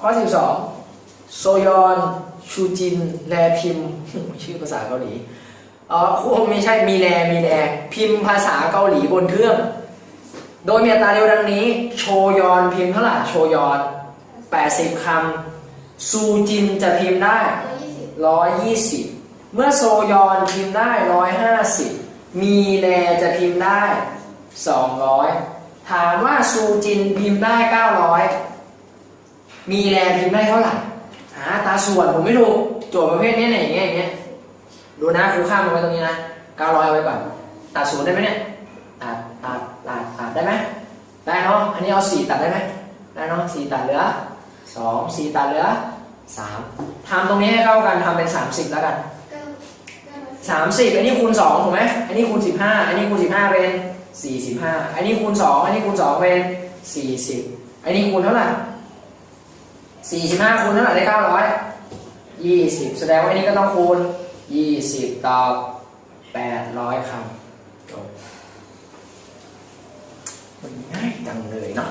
ข้อ 12 โซยอน ชูจิน แลพิมพ์ชื่อภาษาเกาหลีอ๋อคงไม่ใช่มีแลมีแลพิมพ์ภาษาเกาหลีบนเครื่อง โดยมีอัตราเร็วดังนี้ โชยอนพิมพ์เท่าไหร่โชยอน 80คำซูจินจะพิมพ์ได้ร้อยยี่สิบ120 เมื่อโซยอนพิมพ์ได้ 150 มีแลจะพิมพ์ได้ 200 ถามว่าซูจินพิมพ์ได้ 900 มีแลพิมพ์ได้เท่าไหร่หาอัตราส่วนผมไม่รู้โจทย์ประเภทนี้เนี่ยอย่างเงี้ยอย่างเงี้ยดูนะครูข้ามลงไว้ตรงนี้นะ900เอาไว้ก่อนตัดศูนย์ได้ไหมเนี่ยตัดตัดตัดตัดได้ไหมได้เนาะอันนี้เอาสี่ตัดได้ไหมได้เนาะสี่ตัดเหลือสองสี่ตัดเหลือสามทำตรงนี้ให้เข้ากันทำเป็นสามสิบแล้วกันเก้าเก้าร้อยสามสิบอันนี้คูณสองถูกไหมอันนี้คูณสิบห้าอันนี้คูณสิบห้าเป็นสี่สิบห้าอันนี้คูณสองอันนี้คูณสองเป็นสี่สิบอันนี้คูณเท่าไหร่ สี่สิบห้าคูณเท่าไหร่ได้เก้าร้อยยี่สิบแสดงว่าอันนี้ก็ต้องคูณยี่สิบต่อแปดร้อยคำจบมันง่ายจังเลยเนาะ